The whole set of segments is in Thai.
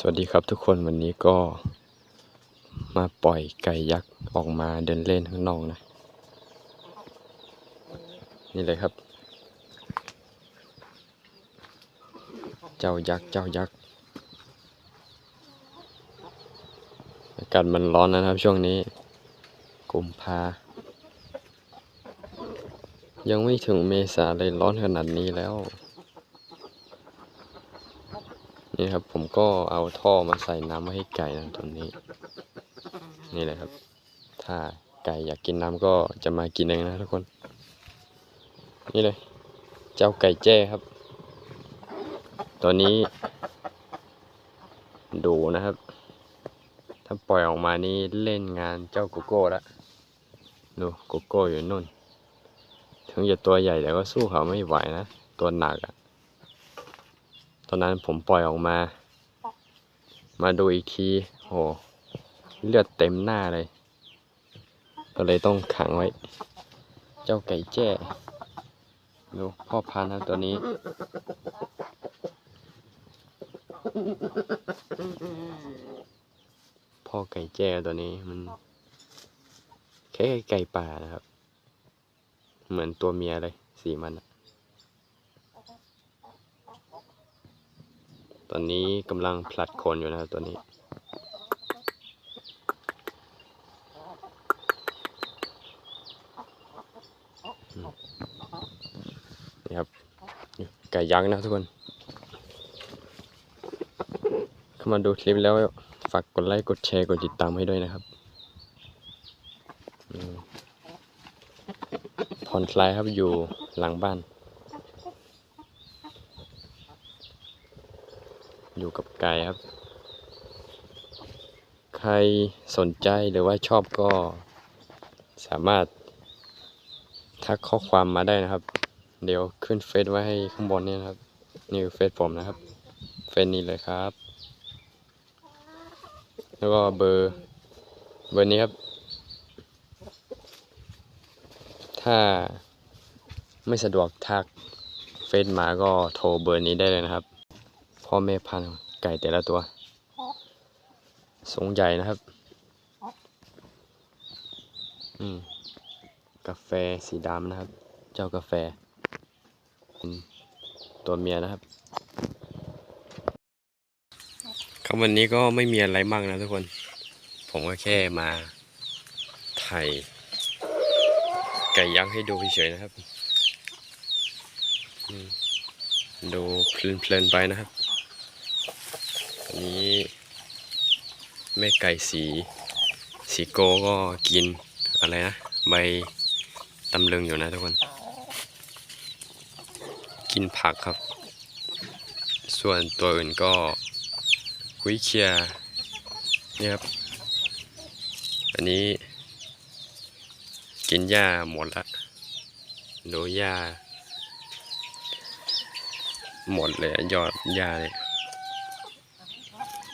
สวัสดีครับทุกคนวันนี้ก็มาปล่อยไก่ยักษ์ออกมาเดินเล่นข้างนอกนะ นี่เลยครับ เจ้ายักษ์เจ้ายักษ์อากาศมันร้อนนะครับช่วงนี้กุมภายังไม่ถึงเมษาเลยร้อนขนาดนี้แล้ว นี่ครับผมก็เอาท่อมาใส่น้ำไว้ให้ไก่นะตรงนี้ นี่แหละครับ ถ้าไก่อยากกินน้ำก็จะมากินเองนะทุกคน นี่เลย เจ้าไก่แจ้ครับตัวนี้ดูนะครับ ถ้าปล่อยออกมานี่เล่นงานเจ้าโกโก้ละดูโกโก้อยู่นู่น ถึงจะตัวใหญ่แต่ก็สู้เขาไม่ไหวนะ ตัวหนักอะ ตอนนั้นผมปล่อยออกมา มาดูอีกทีโหเลือดเต็มหน้าเลย ก็เลยต้องขังไว้ เจ้าไก่แจ้ดูพ่อพันธุ์นะตัวนี้ พ่อไก่แจ้ตัวนี้มันแค่ไก่ป่านะครับ เหมือนตัวเมียเลยสีมันอะ ตอนนี้กำลังผลัดโคนอยู่นะครับตัวนี้นี่ครับไก่ยักษ์นะทุกคน เข้ามาดูคลิปแล้วฝากกดไลค์กดแชร์กดติดตามให้ด้วยนะครับผ่อนคลายครับอยู่หลังบ้าน อยู่ กับไก่ครับ ใครสนใจหรือว่าชอบก็สามารถทักข้อความมาได้นะครับ เดี๋ยวขึ้นเฟซไว้ให้ข้างบนนี่นะครับ นี่คือเฟซผมนะครับ เฟซนี้เลยครับ แล้วก็เบอร์ เบอร์นี้ครับ ถ้าไม่สะดวกทักเฟซมาก็โทรเบอร์นี้ได้เลยนะครับ พ่อแม่พันธุ์ ไก่แต่ละตัว สูงใหญ่นะครับอืมกาแฟสีดำนะครับ เจ้ากาแฟ เป็นตัวเมียนะครับครับวันนี้ก็ไม่มีอะไรมากนะทุกคน ผมก็แค่มาถ่ายไก่ยักษ์ให้ดูเฉยๆนะครับ ดูเพลินๆไปนะครับ นี้ แม่ไก่สี สีโกก็กินอะไรนะ ใบตำลึงอยู่นะทุกคน กินผักครับ ส่วนตัวอื่นก็คุยเคลียนี่ครับอันนี้ กินหญ้าหมดละดูหญ้าหมดเลยยอดหญ้าเลย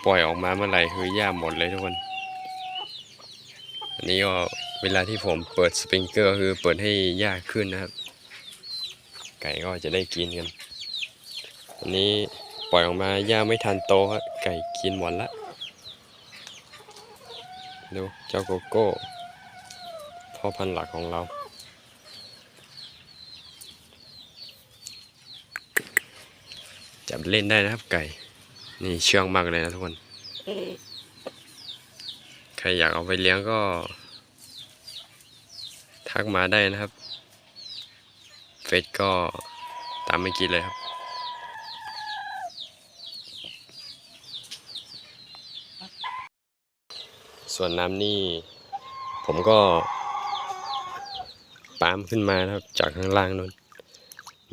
ปล่อยออกมาเมื่อไหร่คือหญ้าหมดเลยทุกคน อันนี้ก็เวลาที่ผมเปิดสปริงเกอร์คือเปิดให้หญ้าขึ้นนะครับ ไก่ก็จะได้กินกัน อันนี้ปล่อยออกมาหญ้าไม่ทันโตครับไก่กินหมดละดูเจ้าโกโก้พ่อพันธุ์หลักของเราจับเล่นได้นะครับไก่ นี่เชื่องมากเลยนะทุกคน ใครอยากเอาไปเลี้ยงก็ ทักมาได้นะครับ เฟซก็ตามเมื่อกี้เลยครับส่วนน้ำนี่ ผมก็ปามขึ้นมานะครับ จากข้างล่างนู้น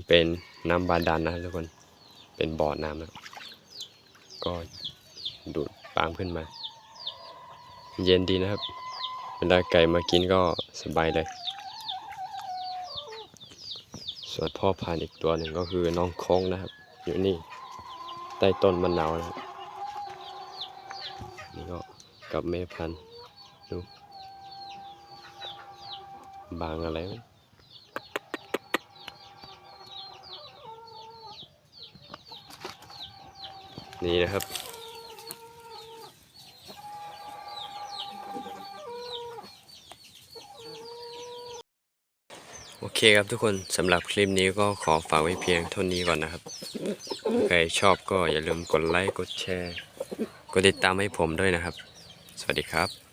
เป็นน้ำบาดาลนะทุกคน เป็นบ่อน้ำนะครับ ก็ดูดปามขึ้นมา เย็นดีนะครับ เวลาไก่มากินก็สบายเลย ส่วนพ่อพันธุ์อีกตัวหนึ่งก็คือน้องโค้งนะครับ อยู่นี่ใต้ต้นมะนาวนะครับ นี่ก็กับแม่พันธุ์ดูบางอะไร นี่นะครับ โอเคครับทุกคนสำหรับคลิปนี้ก็ขอฝากไว้เพียงเท่านี้ก่อนนะครับ ใครชอบก็อย่าลืมกดไลค์ กดแชร์ กดติดตามให้ผมด้วยนะครับ สวัสดีครับ